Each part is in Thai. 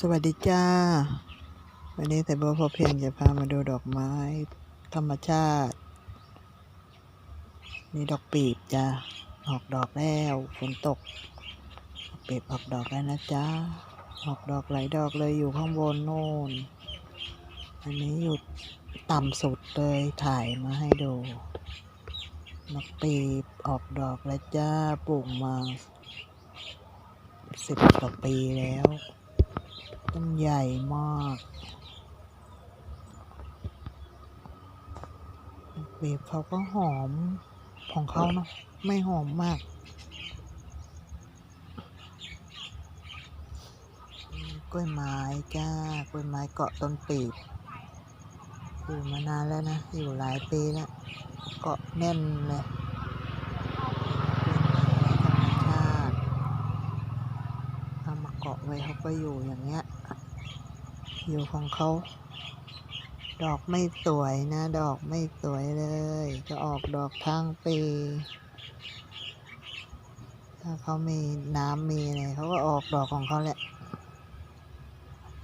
สวัสดีจ้า วันนี้แต่โบพอเพียงจะพามาดูดอกไม้ ธรรมชาติมีดอกปีบจ้าออกดอกแล้วฝนตกดอกปีบออกดอกแล้วนะจ้าออกดอกหลายดอกเลยอยู่ข้างบนโน่น อันนี้อยู่ต่ำสุดเลยถ่ายมาให้ดูดอกปีบออกดอกแล้วจ้าปลูกมาสิบกว่าปีแล้ว ต้นใหญ่มาก เบีบเขาก็หอมของเขาเนาะไม่หอมมาก กล้วยไม้จ้ากล้วยไม้เกาะต้นปีบอยู่มานานแล้วนะ อยู่หลายปีแล้ว เกาะแน่นเลยกล้วยไม้ธรรมชาติเอามาเกาะไว้เขาก็อยู่อย่างเงี้ย อยู่ของเขาดอกไม่สวยนะ ดอกไม่สวยเลย จะออกดอกทั้งปี ถ้าเขามีน้ำมีอะไรเขาก็ออกดอกของเขาแหละ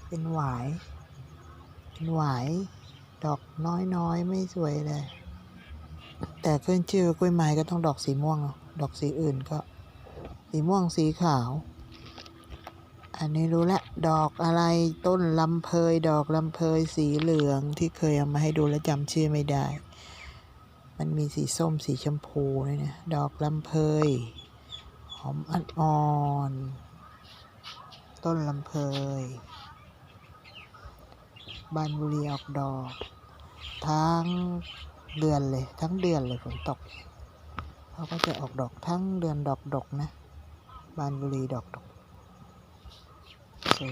เป็นหวาย เป็นหวาย ดอกน้อยๆ ไม่สวยเลย แต่ขึ้นชื่อกล้วยไม้ก็ต้องดอกสีม่วง ดอกสีอื่นก็ สีม่วงสีขาว อันนี้รู้ละ ดอกอะไรต้นลำเพยดอกลำเพยสีเหลืองที่เคยเอามาให้ดูแล้วจำชื่อไม่ได้ มันมีสีส้มสีชมพูเลยนะดอกลำเพยหอมอ่อนๆต้นลำเพยบานบุรีออกดอก ทั้งเดือนเลย ทั้งเดือนเลยฝนตกเขาก็จะออกดอกทั้งเดือนดอกดกนะ บานบุรีดอกดก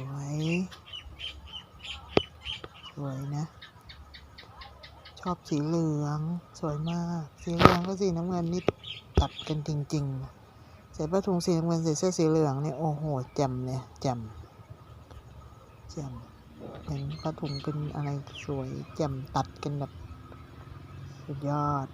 วย สวยนะ ชอบสีเหลือง สวยมาก สีเหลืองก็สีน้ำเงินนี่ตัดกันจริงๆใส่ผ้าถุงสีน้ำเงินใส่เสื้อสีเหลืองเนี่ยโอ้โหแจ่มเลยแจ่มแจ่มเห็นผ้าถุงเป็นอะไรสวยแจ่มตัดกันแบบสุดยอด